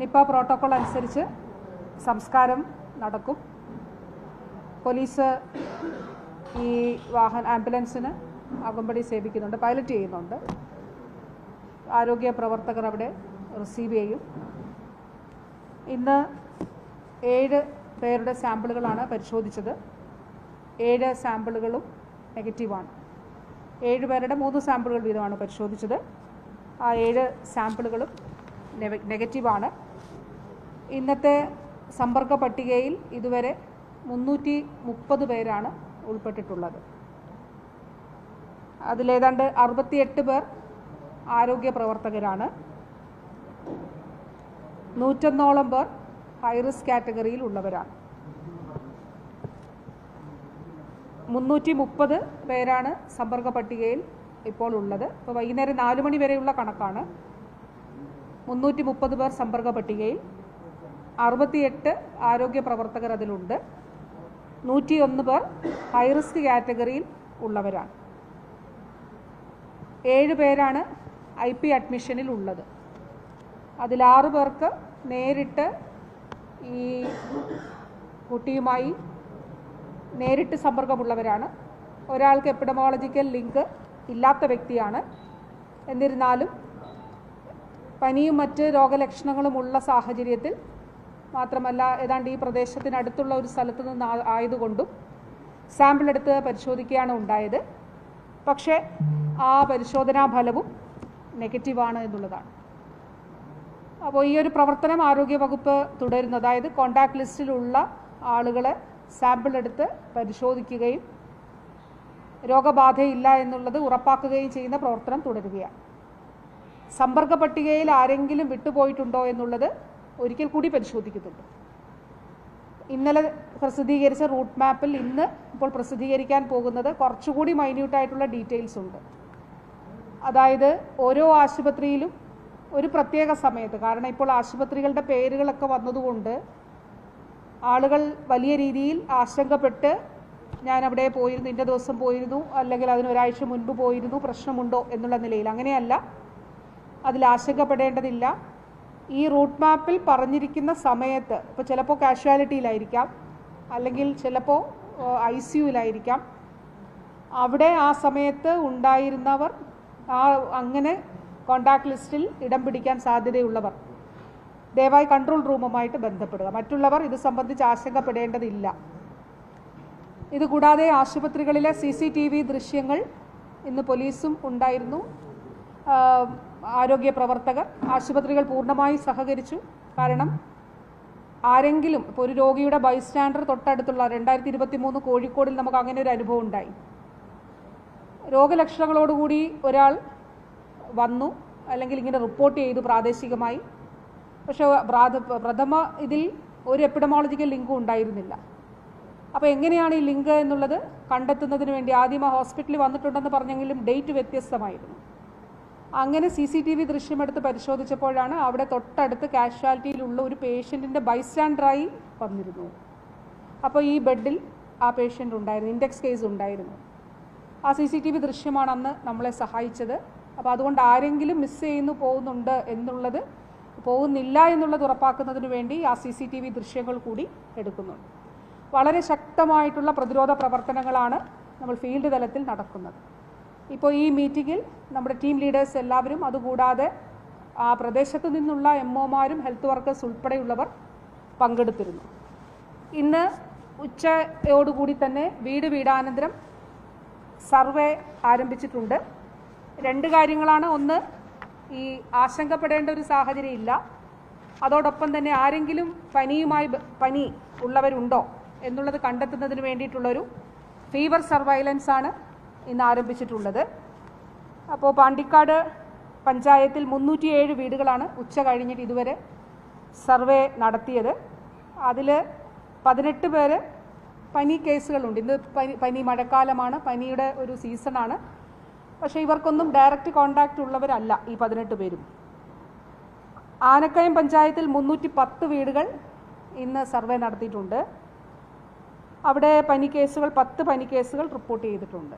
Nipah protocol അനുസരിച്ച് സംസ്കാരം നടക്കും. പോലീസ് ഈ വാഹന ആംബുലൻസിന് അകമ്പടി സേവിക്കുന്നുണ്ട് പൈലറ്റ് ചെയ്യുന്നുണ്ട്. ആരോഗ്യ പ്രവർത്തകർ അവിടെ റിസീവ് ചെയ്യും. ഇന്ന് ഏഴ് പേരുടെ സാമ്പിളുകളാണ് പരിശോധിച്ചത്. ഏഴ് സാമ്പിളുകളും നെഗറ്റീവാണ്. ഏഴ് പേരുടെ മൂന്ന് സാമ്പിളുകൾ വീതമാണ് പരിശോധിച്ചത്. ആ ഏഴ് സാമ്പിളുകളും നെഗറ്റീവാണ്. ഇന്നത്തെ സമ്പർക്ക പട്ടികയിൽ ഇതുവരെ മുന്നൂറ്റി മുപ്പത് പേരാണ് ഉൾപ്പെട്ടിട്ടുള്ളത്. അതിലേതാണ്ട് അറുപത്തിയെട്ട് പേർ ആരോഗ്യ പ്രവർത്തകരാണ്. നൂറ്റൊന്നോളം പേർ ഹൈറിസ്ക് കാറ്റഗറിയിൽ ഉള്ളവരാണ്. മുന്നൂറ്റി മുപ്പത് പേരാണ് സമ്പർക്ക പട്ടികയിൽ ഇപ്പോൾ ഉള്ളത്. ഇപ്പോൾ വൈകുന്നേരം നാല് മണി വരെയുള്ള കണക്കാണ്. മുന്നൂറ്റി മുപ്പത് പേർ സമ്പർക്ക പട്ടികയിൽ അറുപത്തിയെട്ട് ആരോഗ്യ പ്രവർത്തകർ അതിലുണ്ട്. നൂറ്റിയൊന്ന് പേർ ഹൈറിസ്ക് കാറ്റഗറിയിൽ ഉള്ളവരാണ്. ഏഴ് പേരാണ് ഐ പി അഡ്മിഷനിൽ ഉള്ളത്. അതിലാറ് പേർക്ക് നേരിട്ട് ഈ കുട്ടിയുമായി നേരിട്ട് സമ്പർക്കമുള്ളവരാണ്. ഒരാൾക്ക് എപ്പിഡമോളജിക്കൽ ലിങ്ക് ഇല്ലാത്ത വ്യക്തിയാണ്. എന്നിരുന്നാലും പനിയും മറ്റ് രോഗലക്ഷണങ്ങളും ഉള്ള സാഹചര്യത്തിൽ മാത്രമല്ല ഏതാണ്ട് ഈ പ്രദേശത്തിനടുത്തുള്ള ഒരു സ്ഥലത്ത് നിന്ന് ആയതുകൊണ്ടും സാമ്പിൾ എടുത്ത് പരിശോധിക്കുകയാണ് ഉണ്ടായത്. പക്ഷേ ആ പരിശോധനാ ഫലവും നെഗറ്റീവാണ് എന്നുള്ളതാണ്. അപ്പോൾ ഈ ഒരു പ്രവർത്തനം ആരോഗ്യവകുപ്പ് തുടരുന്നു. അതായത് കോണ്ടാക്ട് ലിസ്റ്റിലുള്ള ആളുകളെ സാമ്പിൾ എടുത്ത് പരിശോധിക്കുകയും രോഗബാധയില്ല എന്നുള്ളത് ഉറപ്പാക്കുകയും ചെയ്യുന്ന പ്രവർത്തനം തുടരുകയാണ്. സമ്പർക്ക പട്ടികയിൽ ആരെങ്കിലും വിട്ടുപോയിട്ടുണ്ടോ എന്നുള്ളത് ഒരിക്കൽ കൂടി പരിശോധിക്കുന്നുണ്ട്. ഇന്നലെ പ്രസിദ്ധീകരിച്ച റൂട്ട് മാപ്പിൽ ഇന്ന് ഇപ്പോൾ പ്രസിദ്ധീകരിക്കാൻ പോകുന്നത് കുറച്ചുകൂടി മൈന്യൂട്ടായിട്ടുള്ള ഡീറ്റെയിൽസ് ഉണ്ട്. അതായത് ഓരോ ആശുപത്രിയിലും ഒരു പ്രത്യേക സമയത്ത് കാരണം ഇപ്പോൾ ആശുപത്രികളുടെ പേരുകളൊക്കെ വന്നതുകൊണ്ട് ആളുകൾ വലിയ രീതിയിൽ ആശങ്കപ്പെട്ട് ഞാൻ അവിടെ പോയിരുന്നു ഇന്ന ദിവസം പോയിരുന്നു അല്ലെങ്കിൽ അതിന് ഒരാഴ്ച മുൻപ് പോയിരുന്നു പ്രശ്നമുണ്ടോ എന്നുള്ള നിലയിൽ. അങ്ങനെയല്ല അതിൽ ആശങ്കപ്പെടേണ്ടതില്ല. ഈ റൂട്ട് മാപ്പിൽ പറഞ്ഞിരിക്കുന്ന സമയത്ത് ഇപ്പോൾ ചിലപ്പോൾ കാഷ്വാലിറ്റിയിലായിരിക്കാം അല്ലെങ്കിൽ ചിലപ്പോൾ ഐ സിയുവിലായിരിക്കാം അവിടെ ആ സമയത്ത് ഉണ്ടായിരുന്നവർ ആ അങ്ങനെ കോണ്ടാക്ട് ലിസ്റ്റിൽ ഇടം പിടിക്കാൻ സാധ്യതയുള്ളവർ. ദയവായി കൺട്രോൾ റൂമുമായിട്ട് ബന്ധപ്പെടുക. മറ്റുള്ളവർ ഇത് സംബന്ധിച്ച് ആശങ്കപ്പെടേണ്ടതില്ല. ഇതുകൂടാതെ ആശുപത്രികളിലെ സി സി ടി വി ദൃശ്യങ്ങൾ ഇന്ന് പോലീസും ഉണ്ടായിരുന്നു. ആരോഗ്യ പ്രവർത്തകർ ആശുപത്രികൾ പൂർണമായി സഹകരിച്ചു. കാരണം ആരെങ്കിലും ഇപ്പോൾ ഒരു രോഗിയുടെ ബൈസ്റ്റാൻഡർ തൊട്ടടുത്തുള്ള രണ്ടായിരത്തി ഇരുപത്തി മൂന്ന് കോഴിക്കോടിൽ നമുക്ക് അങ്ങനെ ഒരു അനുഭവം ഉണ്ടായി. രോഗലക്ഷണങ്ങളോടുകൂടി ഒരാൾ വന്നു അല്ലെങ്കിൽ ഇങ്ങനെ റിപ്പോർട്ട് ചെയ്തു പ്രാദേശികമായി. പക്ഷേ പ്രാഥ- പ്രഥമ ഇതിൽ ഒരു എപ്പിഡമോളജിക്കൽ ലിങ്കും ഉണ്ടായിരുന്നില്ല. അപ്പോൾ എങ്ങനെയാണ് ഈ ലിങ്ക് എന്നുള്ളത് കണ്ടെത്തുന്നതിന് വേണ്ടി ആദ്യം ആ ഹോസ്പിറ്റലിൽ വന്നിട്ടുണ്ടെന്ന് പറഞ്ഞെങ്കിലും ഡേറ്റ് വ്യത്യസ്തമായിരുന്നു. അങ്ങനെ സി സി ടി വി ദൃശ്യമെടുത്ത് പരിശോധിച്ചപ്പോഴാണ് അവിടെ തൊട്ടടുത്ത് കാഷ്വാലിറ്റിയിലുള്ള ഒരു പേഷ്യന്റിന്റെ ബൈസ്റ്റാൻഡറായി വന്നിരുന്നു. അപ്പോൾ ഈ ബെഡിൽ ആ പേഷ്യന്റ് ഉണ്ടായിരുന്നു ഇൻഡെക്സ് കേസ് ഉണ്ടായിരുന്നു. ആ സി സി ടി വി ദൃശ്യമാണ് അന്ന് നമ്മളെ സഹായിച്ചത്. അപ്പോൾ അതുകൊണ്ട് ആരെങ്കിലും മിസ് ചെയ്യുന്നു പോകുന്നുണ്ട് എന്നുള്ളത് പോകുന്നില്ല എന്നുള്ളത് ഉറപ്പാക്കുന്നതിന് വേണ്ടി ആ സി സി ടി വി ദൃശ്യങ്ങൾ കൂടി എടുക്കുന്നുണ്ട് വളരെ ശക്തമായിട്ടുള്ള പ്രതിരോധ പ്രവർത്തനങ്ങളാണ് നമ്മൾ ഫീൽഡ് തലത്തിൽ നടക്കുന്നത്. ഇപ്പോൾ ഈ മീറ്റിങ്ങിൽ നമ്മുടെ ടീം ലീഡേഴ്സ് എല്ലാവരും അതുകൂടാതെ ആ പ്രദേശത്തു നിന്നുള്ള എം ഒമാരും ഹെൽത്ത് വർക്കേഴ്സ് ഉൾപ്പെടെയുള്ളവർ പങ്കെടുത്തിരുന്നു. ഇന്ന് ഉച്ചയോടുകൂടി തന്നെ വീട് വീടാനന്തരം സർവേ ആരംഭിച്ചിട്ടുണ്ട്. രണ്ട് കാര്യങ്ങളാണ്. ഒന്ന് ഈ ആശങ്കപ്പെടേണ്ട ഒരു സാഹചര്യം ഇല്ല അതോടൊപ്പം തന്നെ ആരെങ്കിലും പനിയുമായി പനി ഉള്ളവരുണ്ടോ എന്നുള്ളത് കണ്ടെത്തുന്നതിന് വേണ്ടിയിട്ടുള്ളൊരു ഫീവർ സർവൈലൻസ് ആണ് ഇന്ന് ആരംഭിച്ചിട്ടുള്ളത് അപ്പോൾ പാണ്ടിക്കാട് പഞ്ചായത്തിൽ മുന്നൂറ്റിയേഴ് വീടുകളാണ് ഉച്ച കഴിഞ്ഞിട്ട് ഇതുവരെ സർവേ നടത്തിയത്. അതിൽ പതിനെട്ട് പേര് പനി കേസുകളുണ്ട്. ഇന്ന് പനി പനി മഴക്കാലമാണ്. പനിയുടെ ഒരു സീസണാണ്. പക്ഷേ ഇവർക്കൊന്നും ഡയറക്റ്റ് കോണ്ടാക്റ്റ് ഉള്ളവരല്ല ഈ പതിനെട്ട് പേരും. ആനക്കയം പഞ്ചായത്തിൽ മുന്നൂറ്റി പത്ത് വീടുകൾ ഇന്ന് സർവേ നടത്തിയിട്ടുണ്ട്. അവിടെ പനി കേസുകൾ പത്ത് കേസുകൾ റിപ്പോർട്ട് ചെയ്തിട്ടുണ്ട്.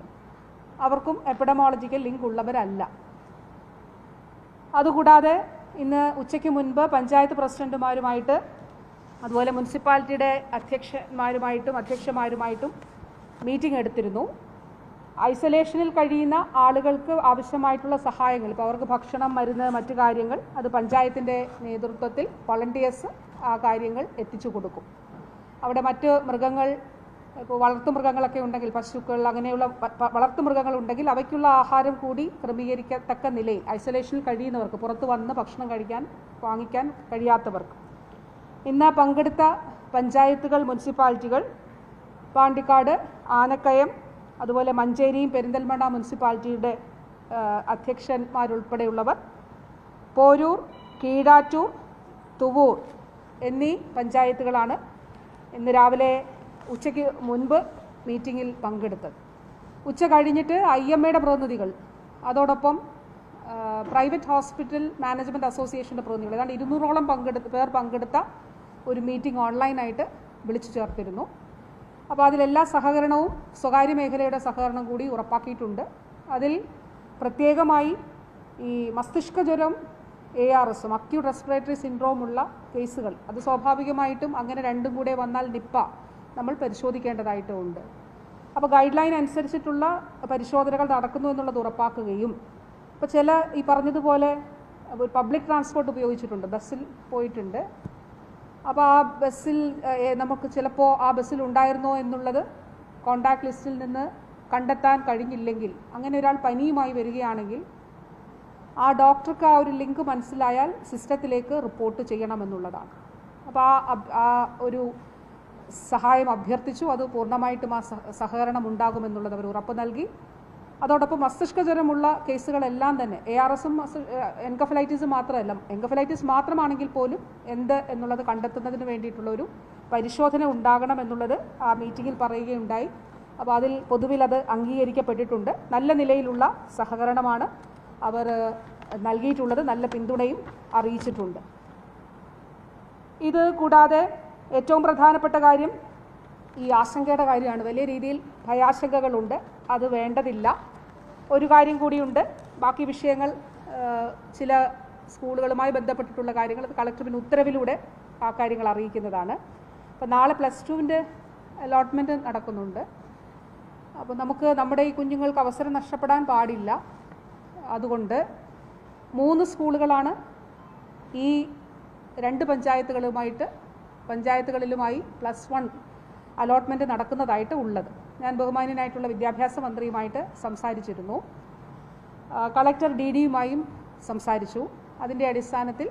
അവർക്കും എപ്പിഡമോളജിക്കൽ ലിങ്ക് ഉള്ളവരല്ല. അതുകൂടാതെ ഇന്ന് ഉച്ചയ്ക്ക് മുൻപ് പഞ്ചായത്ത് പ്രസിഡന്റുമാരുമായിട്ട് അതുപോലെ മുനിസിപ്പാലിറ്റിയുടെ അധ്യക്ഷന്മാരുമായിട്ടും അധ്യക്ഷന്മാരുമായിട്ടും മീറ്റിംഗ് എടുത്തിരുന്നു. ഐസൊലേഷനിൽ കഴിയുന്ന ആളുകൾക്ക് ആവശ്യമായിട്ടുള്ള സഹായങ്ങൾ ഇപ്പോൾ അവർക്ക് ഭക്ഷണം മരുന്ന് മറ്റു കാര്യങ്ങൾ അത് പഞ്ചായത്തിന്റെ നേതൃത്വത്തിൽ വളണ്ടിയേഴ്സ് ആ കാര്യങ്ങൾ എത്തിച്ചു കൊടുക്കും. അവിടെ മറ്റ് മൃഗങ്ങൾ ഇപ്പോൾ വളർത്തുമൃഗങ്ങളൊക്കെ ഉണ്ടെങ്കിൽ പശുക്കൾ അങ്ങനെയുള്ള വളർത്തു മൃഗങ്ങൾ വളർത്തുമൃഗങ്ങൾ ഉണ്ടെങ്കിൽ അവയ്ക്കുള്ള ആഹാരം കൂടി ക്രമീകരിക്കത്തക്ക നിലയിൽ ഐസൊലേഷനിൽ കഴിയുന്നവർക്ക് പുറത്ത് വന്ന് ഭക്ഷണം കഴിക്കാൻ വാങ്ങിക്കാൻ കഴിയാത്തവർക്ക്. ഇന്ന് പങ്കെടുത്ത പഞ്ചായത്തുകൾ മുനിസിപ്പാലിറ്റികൾ പാണ്ടിക്കാട് ആനക്കയം അതുപോലെ മഞ്ചേരിയും പെരിന്തൽമണ്ണ മുനിസിപ്പാലിറ്റിയുടെ അധ്യക്ഷന്മാരുൾപ്പെടെയുള്ളവർ പോരൂർ കീഴാറ്റൂർ തുവൂർ എന്നീ പഞ്ചായത്തുകളാണ് ഇന്ന് രാവിലെ ഉച്ചയ്ക്ക് മുൻപ് മീറ്റിങ്ങിൽ പങ്കെടുത്തത്. ഉച്ച കഴിഞ്ഞിട്ട് ഐ എം എയുടെ പ്രതിനിധികൾ അതോടൊപ്പം പ്രൈവറ്റ് ഹോസ്പിറ്റൽ മാനേജ്മെന്റ് അസോസിയേഷന്റെ പ്രതിനിധികൾ ഏതാണ്ട് ഇരുന്നൂറോളം പങ്കെടുത്ത് പേർ പങ്കെടുത്ത ഒരു മീറ്റിംഗ് ഓൺലൈനായിട്ട് വിളിച്ചു ചേർത്തിരുന്നു. അപ്പോൾ അതിലെല്ലാ സഹകരണവും സ്വകാര്യ മേഖലയുടെ സഹകരണം കൂടി ഉറപ്പാക്കിയിട്ടുണ്ട്. അതിൽ പ്രത്യേകമായി ഈ മസ്തിഷ്ക ജ്വരം എ ആർ എസും അക്യൂട്ട് റെസ്പിറേറ്ററി സിൻഡ്രോം ഉള്ള കേസുകൾ അത് സ്വാഭാവികമായിട്ടും അങ്ങനെ രണ്ടും കൂടെ വന്നാൽ നിപ്പ നമ്മൾ പരിശോധിക്കേണ്ടതായിട്ടുണ്ട് അപ്പോൾ ഗൈഡ് ലൈൻ അനുസരിച്ചിട്ടുള്ള പരിശോധനകൾ നടക്കുന്നു എന്നുള്ളത് ഉറപ്പാക്കുകയും ഇപ്പോൾ ചില ഈ പറഞ്ഞതുപോലെ പബ്ലിക് ട്രാൻസ്പോർട്ട് ഉപയോഗിച്ചിട്ടുണ്ട് ബസ്സിൽ പോയിട്ടുണ്ട്. അപ്പോൾ ആ ബസ്സിൽ നമുക്ക് ചിലപ്പോൾ ആ ബസ്സിൽ ഉണ്ടായിരുന്നോ എന്നുള്ളത് കോണ്ടാക്ട് ലിസ്റ്റിൽ നിന്ന് കണ്ടെത്താൻ കഴിഞ്ഞില്ലെങ്കിൽ അങ്ങനെ ഒരാൾ പനിയുമായി വരികയാണെങ്കിൽ ആ ഡോക്ടർക്ക് ആ ഒരു ലിങ്ക് മനസ്സിലായാൽ സിസ്റ്റത്തിലേക്ക് റിപ്പോർട്ട് ചെയ്യണമെന്നുള്ളതാണ്. അപ്പോൾ ആ ഒരു സഹായം അഭ്യർത്ഥിച്ചു. അത് പൂർണമായിട്ടും ആ സഹകരണം ഉണ്ടാകുമെന്നുള്ളത് അവർ ഉറപ്പ് നൽകി. അതോടൊപ്പം മസ്തിഷ്ക ജ്വരമുള്ള കേസുകളെല്ലാം തന്നെ എ ആർ എസും എൻകഫലൈറ്റിസും മാത്രമല്ല എൻകഫലൈറ്റിസ് മാത്രമാണെങ്കിൽ പോലും എന്ത് എന്നുള്ളത് കണ്ടെത്തുന്നതിന് വേണ്ടിയിട്ടുള്ള ഒരു പരിശോധന ഉണ്ടാകണം എന്നുള്ളത് ആ മീറ്റിങ്ങിൽ പറയുകയുണ്ടായി. അപ്പോൾ അതിൽ പൊതുവിൽ അത് അംഗീകരിക്കപ്പെട്ടിട്ടുണ്ട്. നല്ല നിലയിലുള്ള സഹകരണമാണ് അവർ നൽകിയിട്ടുള്ളത് നല്ല പിന്തുണയും അറിയിച്ചിട്ടുണ്ട്. ഇത് കൂടാതെ ഏറ്റവും പ്രധാനപ്പെട്ട കാര്യം ഈ ആശങ്കയുടെ കാര്യമാണ്. വലിയ രീതിയിൽ ഭയാശങ്കകളുണ്ട്. അത് വേണ്ടതില്ല. ഒരു കാര്യം കൂടിയുണ്ട്. ബാക്കി വിഷയങ്ങൾ ചില സ്കൂളുകളുമായി ബന്ധപ്പെട്ടിട്ടുള്ള കാര്യങ്ങൾ കളക്ടർ ഉത്തരവിലൂടെ ആ കാര്യങ്ങൾ അറിയിക്കുന്നതാണ്. അപ്പോൾ നാളെ പ്ലസ് ടുവിന്റെ അലോട്ട്മെന്റ് നടക്കുന്നുണ്ട്. അപ്പോൾ നമുക്ക് നമ്മുടെ ഈ കുഞ്ഞുങ്ങൾക്ക് അവസരം നഷ്ടപ്പെടാൻ പാടില്ല. അതുകൊണ്ട് മൂന്ന് സ്കൂളുകളാണ് ഈ രണ്ട് പഞ്ചായത്തുകളുമായിട്ട് പഞ്ചായത്തുകളിലുമായി പ്ലസ് വൺ അലോട്ട്മെന്റ് നടക്കുന്നതായിട്ട് ഉള്ളത്. ഞാൻ ബഹുമാന്യനായിട്ടുള്ള വിദ്യാഭ്യാസ മന്ത്രിയുമായിട്ട് സംസാരിച്ചിരുന്നു. കളക്ടർ ഡി ഡിയുമായും സംസാരിച്ചു. അതിന്റെ അടിസ്ഥാനത്തിൽ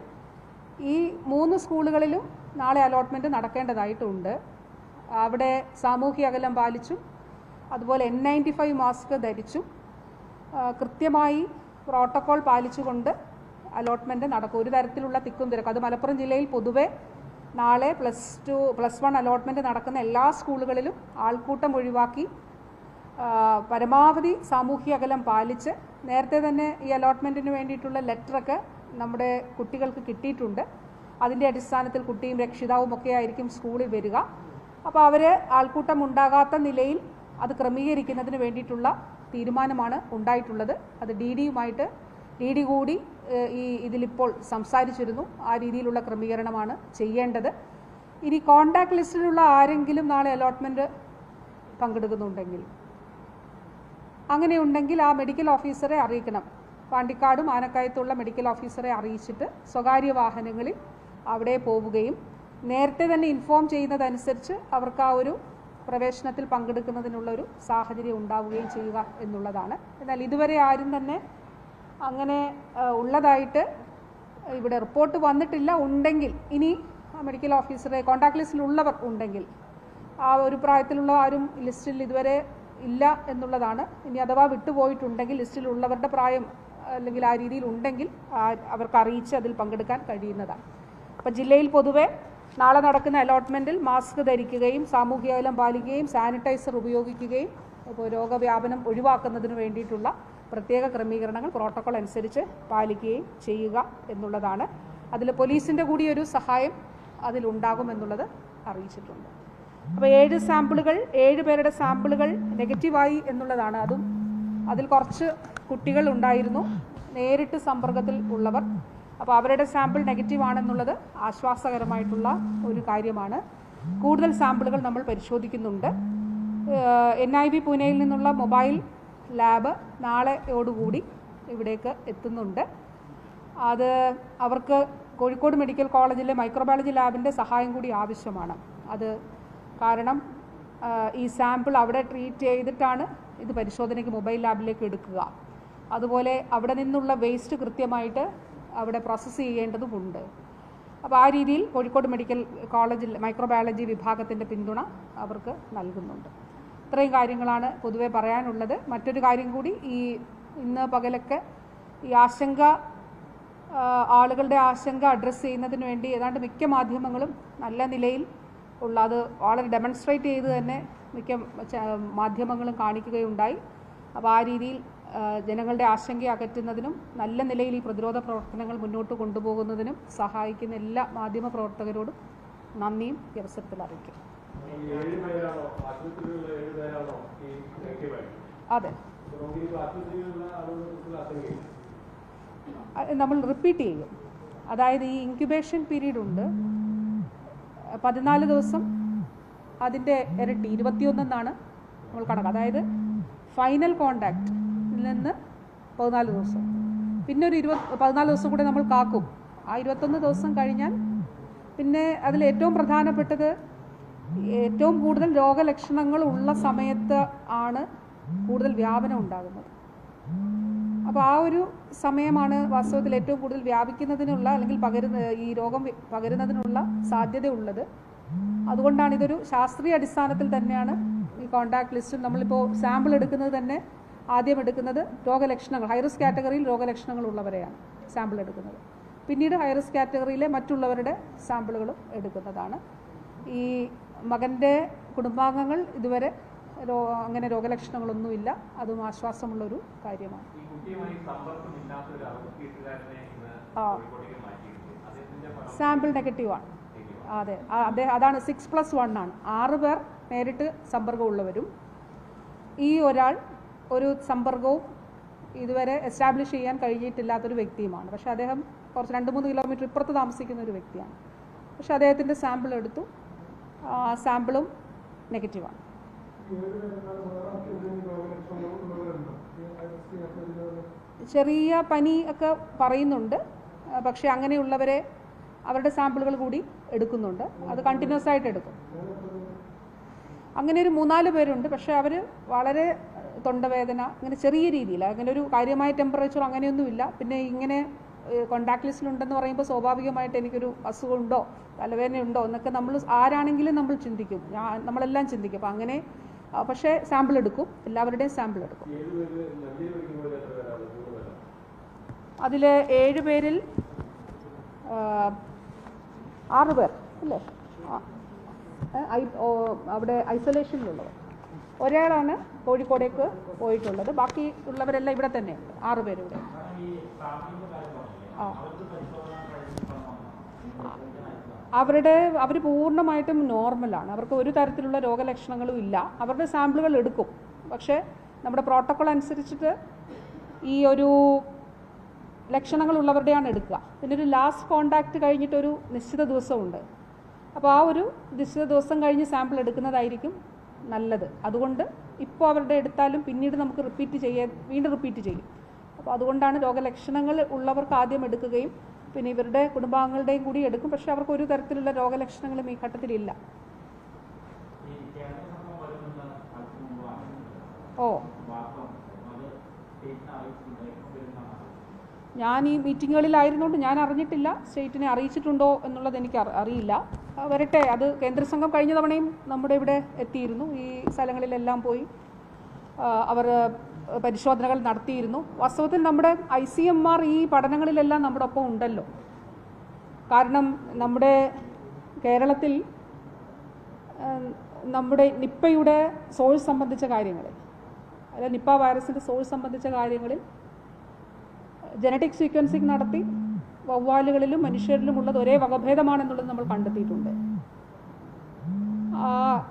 ഈ മൂന്ന് സ്കൂളുകളിലും നാളെ അലോട്ട്മെന്റ് നടക്കേണ്ടതായിട്ടുണ്ട്. അവിടെ സാമൂഹ്യ അകലം പാലിച്ചും അതുപോലെ എൻ നയന്റി ഫൈവ് മാസ്ക് ധരിച്ചും കൃത്യമായി പ്രോട്ടോക്കോൾ പാലിച്ചുകൊണ്ട് അലോട്ട്മെന്റ് നടക്കും. ഒരു തരത്തിലുള്ള തിക്കും തിരക്കും. അത് മലപ്പുറം ജില്ലയിൽ പൊതുവെ നാളെ plus two plus one allotment നടക്കുന്ന എല്ലാ സ്കൂളുകളിലും ആൾക്കൂട്ടം ഒഴിവാക്കി പരമാവധി സാമൂഹ്യ അകലം പാലിച്ച് നേരത്തെ തന്നെ ഈ അലോട്ട്മെന്റിന് വേണ്ടിയിട്ടുള്ള ലെറ്ററൊക്കെ നമ്മുടെ കുട്ടികൾക്ക് കിട്ടിയിട്ടുണ്ട്. അതിന്റെ അടിസ്ഥാനത്തിൽ കുട്ടിയും രക്ഷിതാവും ഒക്കെ ആയിരിക്കും സ്കൂളിൽ വരിക. അപ്പോൾ അവർ ആൾക്കൂട്ടം ഉണ്ടാകാത്ത നിലയിൽ അത് ക്രമീകരിക്കുന്നതിന് വേണ്ടിയിട്ടുള്ള തീരുമാനമാണ് ഉണ്ടായിട്ടുള്ളത്. അത് ഡി ഡിയുമായിട്ട് ഡി ഡി കൂടി ഈ ഇതിലിപ്പോൾ സംസാരിച്ചിരുന്നു. ആ രീതിയിലുള്ള ക്രമീകരണമാണ് ചെയ്യേണ്ടത്. ഇനി കോണ്ടാക്ട് ലിസ്റ്റിലുള്ള ആരെങ്കിലും നാളെ അലോട്ട്മെന്റ് പങ്കെടുക്കുന്നുണ്ടെങ്കിൽ അങ്ങനെയുണ്ടെങ്കിൽ ആ മെഡിക്കൽ ഓഫീസറെ അറിയിക്കണം. പാണ്ടിക്കാടും ആനക്കയത്തുള്ള മെഡിക്കൽ ഓഫീസറെ അറിയിച്ചിട്ട് സ്വകാര്യ വാഹനങ്ങളിൽ അവിടെ പോവുകയും നേരത്തെ തന്നെ ഇൻഫോം ചെയ്യുന്നതനുസരിച്ച് അവർക്ക് ആ ഒരു പ്രവേശനത്തിൽ പങ്കെടുക്കുന്നതിനുള്ള ഒരു സാഹചര്യം ഉണ്ടാവുകയും ചെയ്യുക എന്നുള്ളതാണ്. എന്നാൽ ഇതുവരെ ആരും തന്നെ അങ്ങനെ ഉള്ളതായിട്ട് ഇവിടെ റിപ്പോർട്ട് വന്നിട്ടില്ല. ഉണ്ടെങ്കിൽ ഇനി മെഡിക്കൽ ഓഫീസറെ കോൺടാക്ട് ലിസ്റ്റിലുള്ളവർ ഉണ്ടെങ്കിൽ ആ ഒരു പ്രായത്തിലുള്ള ആരും ലിസ്റ്റിൽ ഇതുവരെ ഇല്ല എന്നുള്ളതാണ്. ഇനി അഥവാ വിട്ടുപോയിട്ടുണ്ടെങ്കിൽ ലിസ്റ്റിലുള്ളവരുടെ പ്രായം അല്ലെങ്കിൽ ആ രീതിയിൽ ഉണ്ടെങ്കിൽ അവർക്ക് അറിയിച്ച് അതിൽ പങ്കെടുക്കാൻ കഴിയുന്നതാണ്. അപ്പോൾ ജില്ലയിൽ പൊതുവെ നാളെ നടക്കുന്ന അലോട്ട്മെന്റിൽ മാസ്ക് ധരിക്കുകയും സാമൂഹ്യ അകലം പാലിക്കുകയും സാനിറ്റൈസർ ഉപയോഗിക്കുകയും ഇപ്പോൾ രോഗവ്യാപനം ഒഴിവാക്കുന്നതിന് വേണ്ടിയിട്ടുള്ള പ്രത്യേക ക്രമീകരണങ്ങൾ പ്രോട്ടോകോൾ അനുസരിച്ച് പാലിക്കുകയും ചെയ്യുക എന്നുള്ളതാണ്. അതിൽ പോലീസിന്റെ കൂടി ഒരു സഹായം അതിലുണ്ടാകുമെന്നുള്ളത് അറിയിച്ചിട്ടുണ്ട്. അപ്പോൾ ഏഴ് സാമ്പിളുകൾ ഏഴ് പേരുടെ സാമ്പിളുകൾ നെഗറ്റീവായി എന്നുള്ളതാണ്. അതും അതിൽ കുറച്ച് കുട്ടികൾ ഉണ്ടായിരുന്നു. നേരിട്ട് സമ്പർക്കത്തിൽ ഉള്ളവർ. അപ്പോൾ അവരുടെ സാമ്പിൾ നെഗറ്റീവ് ആണെന്നുള്ളത് ആശ്വാസകരമായിട്ടുള്ള ഒരു കാര്യമാണ്. കൂടുതൽ സാമ്പിളുകൾ നമ്മൾ പരിശോധിക്കുന്നുണ്ട്. എൻ ഐ വി പൂനെയിൽ നിന്നുള്ള മൊബൈൽ ലാബ് നാളെയോടുകൂടി ഇവിടേക്ക് എത്തുന്നുണ്ട്. അത് അവർക്ക് കോഴിക്കോട് മെഡിക്കൽ കോളേജിലെ മൈക്രോബയോളജി ലാബിന്റെ സഹായം കൂടി ആവശ്യമാണ്. അത് കാരണം ഈ സാമ്പിൾ അവിടെ ട്രീറ്റ് ചെയ്തിട്ടാണ് ഇത് പരിശോധനയ്ക്ക് മൊബൈൽ ലാബിലേക്ക് എടുക്കുക. അതുപോലെ അവിടെ നിന്നുള്ള വേസ്റ്റ് കൃത്യമായിട്ട് അവിടെ പ്രോസസ്സ് ചെയ്യേണ്ടതുമുണ്ട്. അപ്പോൾ ആ രീതിയിൽ കോഴിക്കോട് മെഡിക്കൽ കോളേജിൽ മൈക്രോബയോളജി വിഭാഗത്തിന്റെ പിന്തുണ അവർക്ക് നൽകുന്നുണ്ട്. ഇത്രയും കാര്യങ്ങളാണ് പൊതുവെ പറയാനുള്ളത്. മറ്റൊരു കാര്യം കൂടി ഈ ഇന്ന് പകലൊക്കെ ഈ ആശങ്ക ആളുകളുടെ ആശങ്ക അഡ്രസ്സ് ചെയ്യുന്നതിന് വേണ്ടി ഏതാണ്ട് മിക്ക മാധ്യമങ്ങളും നല്ല നിലയിൽ ഉള്ള അത് വളരെ ഡെമൺസ്ട്രേറ്റ് ചെയ്ത് തന്നെ മിക്ക മാധ്യമങ്ങളും കാണിക്കുകയുണ്ടായി. അപ്പോൾ ആ രീതിയിൽ ജനങ്ങളുടെ ആശങ്ക അകറ്റുന്നതിനും നല്ല നിലയിൽ ഈ പ്രതിരോധ പ്രവർത്തനങ്ങൾ മുന്നോട്ട് കൊണ്ടുപോകുന്നതിനും സഹായിക്കുന്ന എല്ലാ മാധ്യമ പ്രവർത്തകരോടും നന്ദിയും ഈ അവസരത്തിൽ അറിയിക്കും അതെ. നമ്മൾ റിപ്പീറ്റ് ചെയ്യും. അതായത് ഈ ഇൻക്യുബേഷൻ പീരീഡ് ഉണ്ട്. പതിനാല് ദിവസം അതിന്റെ ഇരട്ടി ഇരുപത്തിയൊന്നെന്നാണ് നമ്മൾ കണക്ക്. അതായത് ഫൈനൽ കോണ്ടാക്റ്റിൽ നിന്ന് പതിനാല് ദിവസം. പിന്നെ ഒരു ഇരുപത് പതിനാല് ദിവസം കൂടെ നമ്മൾ കാക്കും. ആ ഇരുപത്തൊന്ന് ദിവസം കഴിഞ്ഞാൽ പിന്നെ അതിൽ ഏറ്റവും പ്രധാനപ്പെട്ടത് ഏറ്റവും കൂടുതൽ രോഗലക്ഷണങ്ങൾ ഉള്ള സമയത്ത് ആണ് കൂടുതൽ വ്യാപനം ഉണ്ടാകുന്നത്. അപ്പോൾ ആ ഒരു സമയമാണ് വാസ്തവത്തിൽ ഏറ്റവും കൂടുതൽ വ്യാപിക്കുന്നതിനുള്ള അല്ലെങ്കിൽ പകരുന്ന ഈ രോഗം പകരുന്നതിനുള്ള സാധ്യതയുള്ളത്. അതുകൊണ്ടാണ് ഇതൊരു ശാസ്ത്രീയ അടിസ്ഥാനത്തിൽ തന്നെയാണ് ഈ കോണ്ടാക്ട് ലിസ്റ്റും നമ്മളിപ്പോൾ സാമ്പിൾ എടുക്കുന്നത് തന്നെ ആദ്യം എടുക്കുന്നത് രോഗലക്ഷണങ്ങൾ ഹൈറിസ്ക് കാറ്റഗറിയിൽ രോഗലക്ഷണങ്ങൾ ഉള്ളവരെയാണ് സാമ്പിൾ എടുക്കുന്നത്. പിന്നീട് ഹൈറിസ്ക് കാറ്റഗറിയിലെ മറ്റുള്ളവരുടെ സാമ്പിളുകളും എടുക്കുന്നതാണ്. ഈ മകന്റെ കുടുംബാംഗങ്ങൾ ഇതുവരെ രോ അങ്ങനെ രോഗലക്ഷണങ്ങളൊന്നുമില്ല. അതും ആശ്വാസമുള്ളൊരു കാര്യമാണ്. സാമ്പിൾ നെഗറ്റീവാണ്. അതെ. അദ്ദേഹം അതാണ് സിക്സ് പ്ലസ് വൺ ആണ്. ആറ് പേർ നേരിട്ട് സമ്പർക്കമുള്ളവരും. ഈ ഒരാൾ ഒരു സമ്പർക്കവും ഇതുവരെ എസ്റ്റാബ്ലിഷ് ചെയ്യാൻ കഴിഞ്ഞിട്ടില്ലാത്തൊരു വ്യക്തിയുമാണ്. പക്ഷേ അദ്ദേഹം കുറച്ച് രണ്ട് മൂന്ന് കിലോമീറ്റർ ഇപ്പുറത്ത് താമസിക്കുന്ന ഒരു വ്യക്തിയാണ്. പക്ഷേ അദ്ദേഹത്തിന്റെ സാമ്പിൾ എടുത്തു. സാമ്പിളും നെഗറ്റീവാണ്. ചെറിയ പനി ഒക്കെ പറയുന്നുണ്ട്. പക്ഷെ അങ്ങനെയുള്ളവരെ അവരുടെ സാമ്പിളുകൾ കൂടി എടുക്കുന്നുണ്ട്. അത് കണ്ടിന്യൂസ് ആയിട്ട് എടുക്കും. അങ്ങനെ ഒരു മൂന്നാൽ പേരുണ്ട്. പക്ഷേ അവർ വളരെ തൊണ്ടവേദന അങ്ങനെ ചെറിയ രീതിയിൽ അങ്ങനെ ഒരു കാര്യമായ ടെമ്പറേച്ചർ അങ്ങനെയൊന്നുമില്ല. പിന്നെ ഇങ്ങനെ കോണ്ടാക്ട് ലിസ്റ്റിലുണ്ടെന്ന് പറയുമ്പോൾ സ്വാഭാവികമായിട്ട് എനിക്കൊരു അസുഖമുണ്ടോ? തലവേദനയുണ്ടോ? എന്നൊക്കെ നമ്മൾ ആരാണെങ്കിലും നമ്മൾ ചിന്തിക്കും. ഞാൻ നമ്മളെല്ലാം ചിന്തിക്കും. അപ്പം അങ്ങനെ പക്ഷേ സാമ്പിൾ എടുക്കും. എല്ലാവരുടെയും സാമ്പിൾ എടുക്കും. അതിൽ ഏഴ് പേരിൽ ആറ് പേർ അല്ലേ? അവിടെ ഐസൊലേഷനിലുള്ളവർ ഒരാളാണ് കോഴിക്കോടേക്ക് പോയിട്ടുള്ളത്. ബാക്കി ഉള്ളവരെല്ലാം ഇവിടെ തന്നെയുണ്ട് ആറ് പേര് ഇവിടെ. ആ അവരുടെ അവർ പൂർണമായിട്ടും നോർമലാണ്. അവർക്ക് ഒരു തരത്തിലുള്ള രോഗലക്ഷണങ്ങളും ഇല്ല. അവരുടെ സാമ്പിളുകൾ എടുക്കും. പക്ഷേ നമ്മുടെ പ്രോട്ടോക്കോൾ അനുസരിച്ചിട്ട് ഈ ഒരു ലക്ഷണങ്ങളുള്ളവരുടെയാണ് എടുക്കുക. പിന്നെ ഒരു ലാസ്റ്റ് കോണ്ടാക്റ്റ് കഴിഞ്ഞിട്ടൊരു നിശ്ചിത ദിവസമുണ്ട്. അപ്പോൾ ആ ഒരു നിശ്ചിത ദിവസം കഴിഞ്ഞ് സാമ്പിൾ എടുക്കുന്നതായിരിക്കും നല്ലത്. അതുകൊണ്ട് ഇപ്പോൾ അവരുടെ എടുത്താലും പിന്നീട് നമുക്ക് റിപ്പീറ്റ് ചെയ്യാൻ വീണ്ടും റിപ്പീറ്റ് ചെയ്യും. അപ്പോൾ അതുകൊണ്ടാണ് രോഗലക്ഷണങ്ങൾ ഉള്ളവർക്ക് ആദ്യം എടുക്കുകയും പിന്നെ ഇവരുടെ കുടുംബാംഗങ്ങളുടെയും കൂടി എടുക്കും. പക്ഷെ അവർക്ക് ഒരു തരത്തിലുള്ള രോഗലക്ഷണങ്ങളും ഈ ഘട്ടത്തിലില്ല. ഓ. ഞാൻ ഈ മീറ്റിങ്ങുകളിലായിരുന്നുകൊണ്ട് ഞാൻ അറിഞ്ഞിട്ടില്ല. സ്റ്റേറ്റിനെ അറിയിച്ചിട്ടുണ്ടോ എന്നുള്ളത് എനിക്ക് അറിയില്ല. വരട്ടെ. അത് കേന്ദ്ര സംഘം കഴിഞ്ഞ തവണയും നമ്മുടെ ഇവിടെ എത്തിയിരുന്നു. ഈ സ്ഥലങ്ങളിലെല്ലാം പോയി. അവർ പരിശോധനകൾ നടത്തിയിരുന്നു. വാസ്തവത്തിൽ നമ്മുടെ ഐ സി എം ആർ ഈ പഠനങ്ങളിലെല്ലാം നമ്മുടെ ഒപ്പം ഉണ്ടല്ലോ. കാരണം നമ്മുടെ കേരളത്തിൽ നമ്മുടെ നിപ്പയുടെ സോഴ്സ് സംബന്ധിച്ച കാര്യങ്ങളിൽ അല്ല നിപ്പ വൈറസിന്റെ സോഴ്സ് സംബന്ധിച്ച കാര്യങ്ങളിൽ ജനറ്റിക് സീക്വൻസിങ് നടത്തി വവ്വാലുകളിലും മനുഷ്യരിലും ഉള്ളത് ഒരേ വകഭേദമാണെന്നുള്ളത് നമ്മൾ കണ്ടെത്തിയിട്ടുണ്ട്.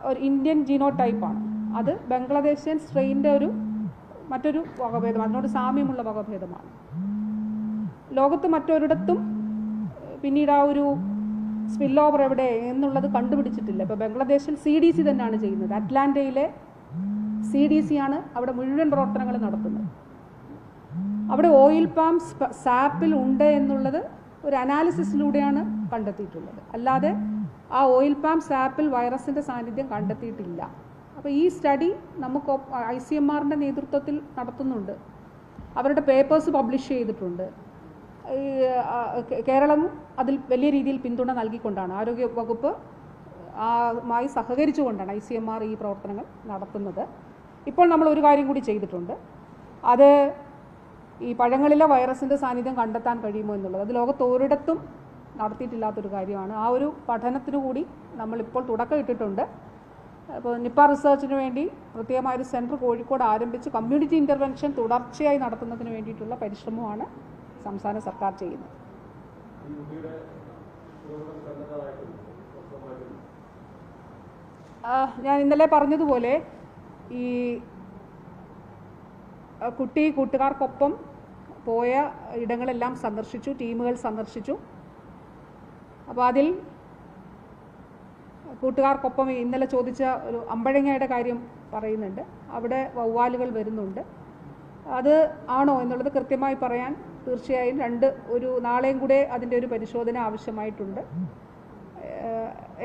ഒരു ഇന്ത്യൻ ജീനോ ടൈപ്പാണ് അത് ബംഗ്ലാദേശിയൻ സ്ട്രെയിന്റെ ഒരു മറ്റൊരു വകഭേദം അതിനോട് സാമ്യമുള്ള വകഭേദമാണ്. ലോകത്ത് മറ്റൊരിടത്തും പിന്നീട് ആ ഒരു സ്പിൽ ഓവർ എവിടെ എന്നുള്ളത് കണ്ടുപിടിച്ചിട്ടില്ല. ഇപ്പോൾ ബംഗ്ലാദേശിൽ സി ഡി സി തന്നെയാണ് ചെയ്യുന്നത്. അറ്റ്ലാന്റയിലെ സി ഡി സി ആണ് അവിടെ മുഴുവൻ പ്രവർത്തനങ്ങൾ നടത്തുന്നത്. അവിടെ ഓയിൽ പാം സാപ്പിൽ ഉണ്ട് എന്നുള്ളത് ഒരു അനാലിസിസിലൂടെയാണ് കണ്ടെത്തിയിട്ടുള്ളത്. അല്ലാതെ ആ ഓയിൽ പാം സാപ്പിൽ വൈറസിന്റെ സാന്നിധ്യം കണ്ടെത്തിയിട്ടില്ല. അപ്പോൾ ഈ സ്റ്റഡി നമുക്ക് ഐ സി എം ആറിന്റെ നേതൃത്വത്തിൽ നടത്തുന്നുണ്ട്. അവരുടെ പേപ്പേഴ്സ് പബ്ലിഷ് ചെയ്തിട്ടുണ്ട്. കേരളം അതിൽ വലിയ രീതിയിൽ പിന്തുണ നൽകിക്കൊണ്ടാണ്. ആരോഗ്യ വകുപ്പ് ആയി സഹകരിച്ചുകൊണ്ടാണ് ഐ സി എം ആർ ഈ പ്രവർത്തനങ്ങൾ നടത്തുന്നത്. ഇപ്പോൾ നമ്മൾ ഒരു കാര്യം കൂടി ചെയ്തിട്ടുണ്ട്. അത് ഈ പഴങ്ങളിലെ വൈറസിന്റെ സാന്നിധ്യം കണ്ടെത്താൻ കഴിയുമോ എന്നുള്ളത്. അത് ലോകത്ത് ഒരിടത്തും നടത്തിയിട്ടില്ലാത്തൊരു കാര്യമാണ്. ആ ഒരു പഠനത്തിനു കൂടി നമ്മളിപ്പോൾ തുടക്കം ഇട്ടിട്ടുണ്ട്. അപ്പോൾ നിപ്പ റിസർച്ചിന് വേണ്ടി പ്രത്യേകമായ ഒരു സെന്റർ കോഴിക്കോട് ആരംഭിച്ച് കമ്മ്യൂണിറ്റി ഇന്റർവെൻഷൻ തുടർച്ചയായി നടത്തുന്നതിന് വേണ്ടിയിട്ടുള്ള പരിശ്രമമാണ് സംസ്ഥാന സർക്കാർ ചെയ്യുന്നത്. ഞാൻ ഇന്നലെ പറഞ്ഞതുപോലെ ഈ കുട്ടി കൂട്ടുകാർക്കൊപ്പം പോയ ഇടങ്ങളെല്ലാം സന്ദർശിച്ചു ടീമുകൾ സന്ദർശിച്ചു. അപ്പോൾ അതിൽ കൂട്ടുകാർക്കൊപ്പം ഇന്നലെ ചോദിച്ച ഒരു അമ്പഴങ്ങയുടെ കാര്യം പറയുന്നുണ്ട്. അവിടെ വവ്വാലുകൾ വരുന്നുണ്ട്. അത് ആണോ എന്നുള്ളത് കൃത്യമായി പറയാൻ തീർച്ചയായും രണ്ട് ഒരു നാളെയും കൂടെ അതിന്റെ ഒരു പരിശോധന ആവശ്യമായിട്ടുണ്ട്.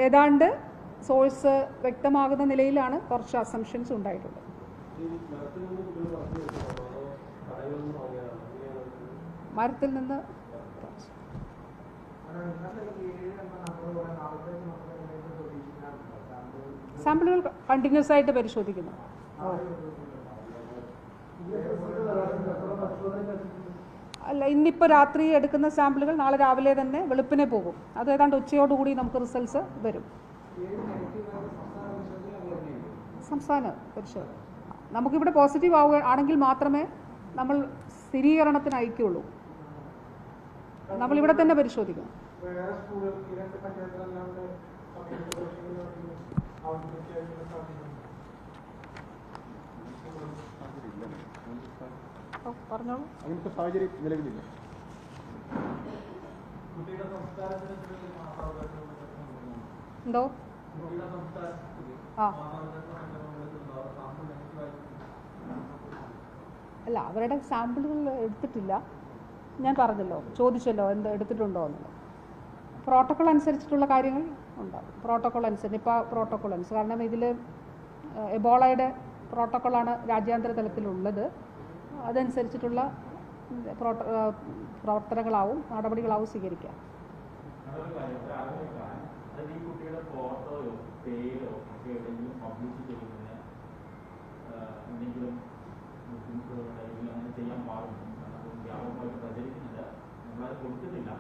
ഏതാണ്ട് സോഴ്സ് വ്യക്തമാകുന്ന നിലയിലാണ് കുറച്ച് അസംഷൻസ് ഉണ്ടായിട്ടുള്ളത്. മരത്തിൽ നിന്ന് കുട്ടികൾ പറഞ്ഞു വെച്ചതാണോ അതോ കടയിൽ നിന്ന് വാങ്ങിയതാണോ എങ്ങനെയാണ് മരത്തിൽ നിന്ന് സാമ്പിളുകൾ കണ്ടിന്യൂസ് ആയിട്ട് പരിശോധിക്കുന്നു. അല്ല ഇന്നിപ്പോൾ രാത്രി എടുക്കുന്ന സാമ്പിളുകൾ നാളെ രാവിലെ തന്നെ വെളുപ്പിനെ പോകും. അത് ഏതാണ്ട് ഉച്ചയോടുകൂടി നമുക്ക് റിസൾട്ട്സ് വരും. സംസ്ഥാന പരിശോധന. നമുക്കിവിടെ പോസിറ്റീവ് ആവുക ആണെങ്കിൽ മാത്രമേ നമ്മൾ സ്ഥിരീകരണത്തിന് അയക്കുള്ളൂ നമ്മളിവിടെ തന്നെ പരിശോധിക്കണം. പറഞ്ഞോളൂ. അങ്ങനത്തെ സാഹചര്യം നിലവിലില്ല. എന്തോ? ആ. അല്ല അവരുടെ സാമ്പിളുകൾ എടുത്തിട്ടില്ല. ഞാൻ പറഞ്ഞല്ലോ ചോദിച്ചല്ലോ എന്ത് എടുത്തിട്ടുണ്ടോ എന്നുള്ളത്. പ്രോട്ടോക്കോൾ അനുസരിച്ചിട്ടുള്ള കാര്യങ്ങൾ ഉണ്ടാവും. പ്രോട്ടോകോൾ അനുസരിച്ച്. നിപ്പ പ്രോട്ടോകോൾ അനുസരിച്ച്. കാരണം ഇതിൽ എബോളയുടെ പ്രോട്ടോക്കോളാണ് രാജ്യാന്തര തലത്തിലുള്ളത്. അതനുസരിച്ചിട്ടുള്ള പ്രോട്ടോ പ്രവർത്തനങ്ങളാവും നടപടികളാവും സ്വീകരിക്കുക. ചെയ്യാൻ പാടും വ്യാപകമായിട്ട് പക്ഷേ അത് കൊടുക്കുന്നതിന്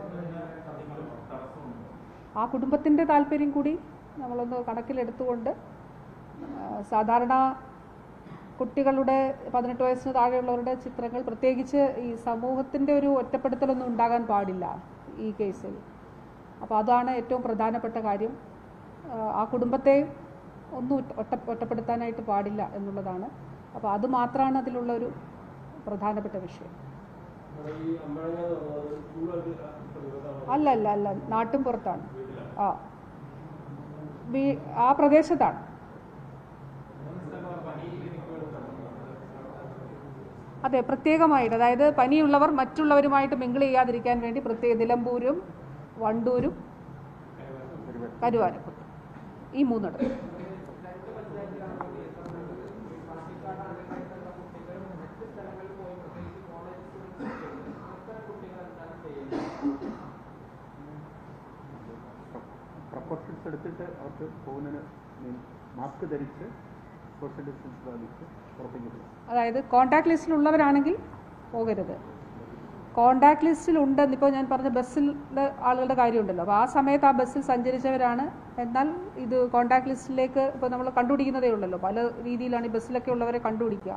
എന്തെങ്കിലും തടസ്സമുണ്ടോ ആ കുടുംബത്തിന്റെ താല്പര്യം കൂടി നമ്മളൊന്ന് കണക്കിലെടുത്തുകൊണ്ട് സാധാരണ കുട്ടികളുടെ പതിനെട്ട് വയസ്സിന് താഴെയുള്ളവരുടെ ചിത്രങ്ങൾ പ്രത്യേകിച്ച് ഈ സമൂഹത്തിന്റെ ഒരു ഒറ്റപ്പെടുത്തലൊന്നും ഉണ്ടാകാൻ പാടില്ല ഈ കേസിൽ. അപ്പോൾ അതാണ് ഏറ്റവും പ്രധാനപ്പെട്ട കാര്യം. ആ, കുടുംബത്തെ ഒന്നും ഒറ്റ ഒറ്റ- ഒറ്റപ്പെടുത്താനായിട്ട് പാടില്ല എന്നുള്ളതാണ്. അപ്പോൾ അത് മാത്രമാണ് അതിലുള്ള ഒരു പ്രധാനപ്പെട്ട വിഷയം. അല്ല അല്ല അല്ല നാട്ടും പുറത്താണ് ആ. ആ പ്രദേശത്താണ്. അതെ പ്രത്യേകമായിട്ട്. അതായത് പനിയുള്ളവർ മറ്റുള്ളവരുമായിട്ട് മിങ്കിൾ ചെയ്യാതിരിക്കാൻ വേണ്ടി പ്രത്യേക നിലമ്പൂരും വണ്ടൂരും കരുവാനും ഈ മൂന്നിടത്ത്. എടുത്തിട്ട് ഫോണിന് മാസ്ക് ധരിച്ച് സോഷ്യൽ ഡിസ്റ്റൻസ് പാലിച്ച് പുറത്തേക്ക് പോകും. അതായത് കോണ്ടാക്ട് ലിസ്റ്റിലുള്ളവരാണെങ്കിൽ പോകരുത്. കോണ്ടാക്ട് ലിസ്റ്റിൽ ഉണ്ടെന്ന് ഇപ്പോൾ ഞാൻ പറഞ്ഞ ബസ്സിലെ ആളുകളുടെ കാര്യമുണ്ടല്ലോ. അപ്പോൾ ആ സമയത്ത് ആ ബസ്സിൽ സഞ്ചരിച്ചവരാണ്. എന്നാൽ ഇത് കോണ്ടാക്ട് ലിസ്റ്റിലേക്ക് ഇപ്പോൾ നമ്മൾ കണ്ടുപിടിക്കുന്നതേ ഉള്ളല്ലോ. പല രീതിയിലാണ് ഈ ബസ്സിലൊക്കെ ഉള്ളവരെ കണ്ടുപിടിക്കുക.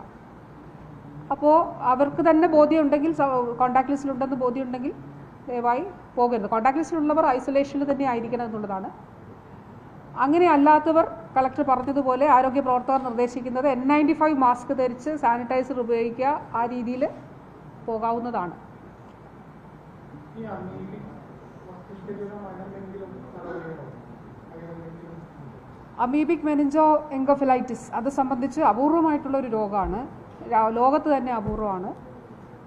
അപ്പോൾ അവർക്ക് തന്നെ ബോധ്യമുണ്ടെങ്കിൽ കോണ്ടാക്ട് ലിസ്റ്റിലുണ്ടെന്ന് ബോധ്യമുണ്ടെങ്കിൽ ദയവായി പോകരുത്. കോണ്ടാക്ട് ലിസ്റ്റിലുള്ളവർ ഐസൊലേഷനിൽ തന്നെ ആയിരിക്കണം എന്നുള്ളതാണ് അങ്ങനെ അല്ലാത്തവർ കളക്ടർ പറഞ്ഞതുപോലെ ആരോഗ്യ പ്രവർത്തകർ നിർദ്ദേശിക്കുന്നത് എൻ നയന്റി ഫൈവ് മാസ്ക് ധരിച്ച് സാനിറ്റൈസർ ഉപയോഗിക്കുക ആ രീതിയിൽ പോകാവുന്നതാണ്. അമീബിക് മെനിഞ്ചോ എങ്കോഫിലൈറ്റിസ് അത് സംബന്ധിച്ച് അപൂർവമായിട്ടുള്ള ഒരു രോഗമാണ്. ലോകത്ത് തന്നെ അപൂർവമാണ്.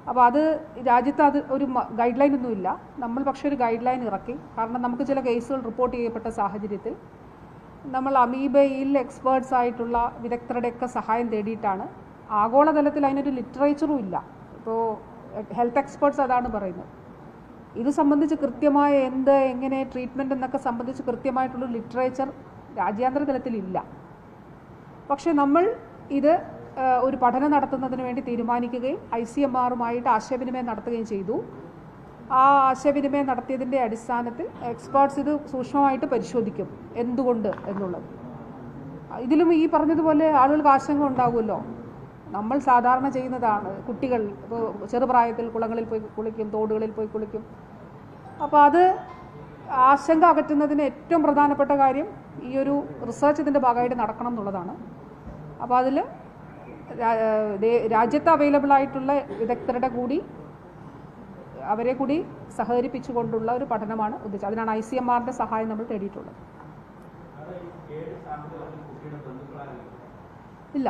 അപ്പോൾ അത് രാജ്യത്ത് അത് ഒരു ഗൈഡ് ലൈൻ ഒന്നുമില്ല. നമ്മൾ പക്ഷേ ഒരു ഗൈഡ് ലൈൻ ഇറക്കി. കാരണം നമുക്ക് ചില കേസുകൾ റിപ്പോർട്ട് ചെയ്യപ്പെട്ട സാഹചര്യത്തിൽ നമ്മൾ അമീബയിൽ എക്സ്പേർട്സ് ആയിട്ടുള്ള വിദഗ്ധരുടെയൊക്കെ സഹായം തേടിയിട്ടാണ്. ആഗോളതലത്തിൽ അതിനൊരു ലിറ്ററേച്ചറും ഇല്ല. ഇപ്പോൾ ഹെൽത്ത് എക്സ്പേർട്സ് അതാണ് പറയുന്നത്. ഇത് സംബന്ധിച്ച് കൃത്യമായ എന്ത് എങ്ങനെ ട്രീറ്റ്മെന്റ് എന്നൊക്കെ സംബന്ധിച്ച് കൃത്യമായിട്ടുള്ള ലിറ്ററേച്ചർ രാജ്യാന്തര തലത്തിലില്ല പക്ഷേ നമ്മൾ ഇത് ഒരു പഠനം നടത്തുന്നതിന് വേണ്ടി തീരുമാനിക്കുകയും ഐ സി എം ആറുമായിട്ട് ആശയവിനിമയം നടത്തുകയും ചെയ്തു. ആ ആശയവിനിമയം നടത്തിയതിന്റെ അടിസ്ഥാനത്തിൽ എക്സ്പേർട്സ് ഇത് സൂക്ഷ്മമായിട്ട് പരിശോധിക്കും എന്തുകൊണ്ട് എന്നുള്ളത്. ഇതിലും ഈ പറഞ്ഞതുപോലെ ആളുകൾക്ക് ആശങ്ക ഉണ്ടാകുമല്ലോ നമ്മൾ സാധാരണ ചെയ്യുന്നതാണ്. കുട്ടികൾ ഇപ്പോൾ ചെറുപ്രായത്തിൽ കുളങ്ങളിൽ പോയി കുളിക്കും തോടുകളിൽ പോയി കുളിക്കും. അപ്പോൾ അത് ആശങ്ക അകറ്റുന്നതിന് ഏറ്റവും പ്രധാനപ്പെട്ട കാര്യം ഈ ഒരു റിസർച്ച് ഇതിന്റെ ഭാഗമായിട്ട് നടക്കണം എന്നുള്ളതാണ്. അപ്പോൾ അതിൽ രാജ്യത്ത് അവൈലബിൾ ആയിട്ടുള്ള വിദഗ്ധരുടെ കൂടി അവരെ കൂടി സഹകരിപ്പിച്ചുകൊണ്ടുള്ള ഒരു പഠനമാണ് ഉദ്ദേശിച്ചത്. അതിനാണ് ഐ സി എം സഹായം നമ്മൾ തേടിയിട്ടുള്ളത്. ഇല്ല.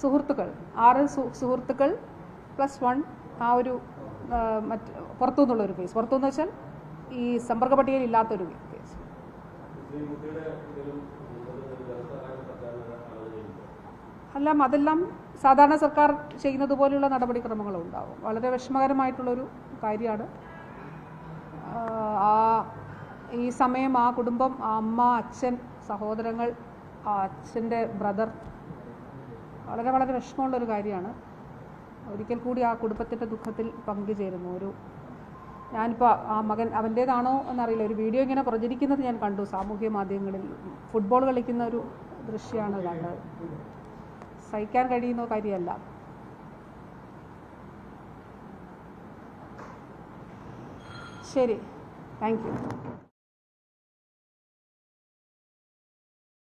സുഹൃത്തുക്കൾ. ആറ് സുഹൃത്തുക്കൾ പ്ലസ് വൺ ആ ഒരു മറ്റ് പുറത്തുനിന്നുള്ള ഒരു കേസ്. പുറത്തുനിന്ന് വെച്ചാൽ ഈ സമ്പർക്ക പട്ടികയിൽ ഇല്ലാത്തൊരു കേസ്. അല്ല അതെല്ലാം സാധാരണ സർക്കാർ ചെയ്യുന്നത് പോലെയുള്ള നടപടിക്രമങ്ങളും ഉണ്ടാവും. വളരെ വിഷമകരമായിട്ടുള്ളൊരു കാര്യമാണ്. ആ ഈ സമയം ആ കുടുംബം അമ്മ അച്ഛൻ സഹോദരങ്ങൾ അച്ഛന്റെ ബ്രദർ വളരെ വളരെ വിഷമമുള്ളൊരു കാര്യമാണ്. ഒരിക്കൽ കൂടി ആ കുടുംബത്തിന്റെ ദുഃഖത്തിൽ പങ്കുചേരുന്നു. ഒരു ഞാനിപ്പോൾ ആ മകൻ അവന്റേതാണോ എന്നറിയില്ല. ഒരു വീഡിയോ ഇങ്ങനെ പ്രചരിക്കുന്നത് ഞാൻ കണ്ടു. സാമൂഹ്യ മാധ്യമങ്ങളിൽ ഫുട്ബോൾ കളിക്കുന്ന ഒരു ദൃശ്യമാണ് കണ്ടത്. സഹിക്കാൻ കഴിയുന്ന കാര്യമല്ല. ശരി. Thank you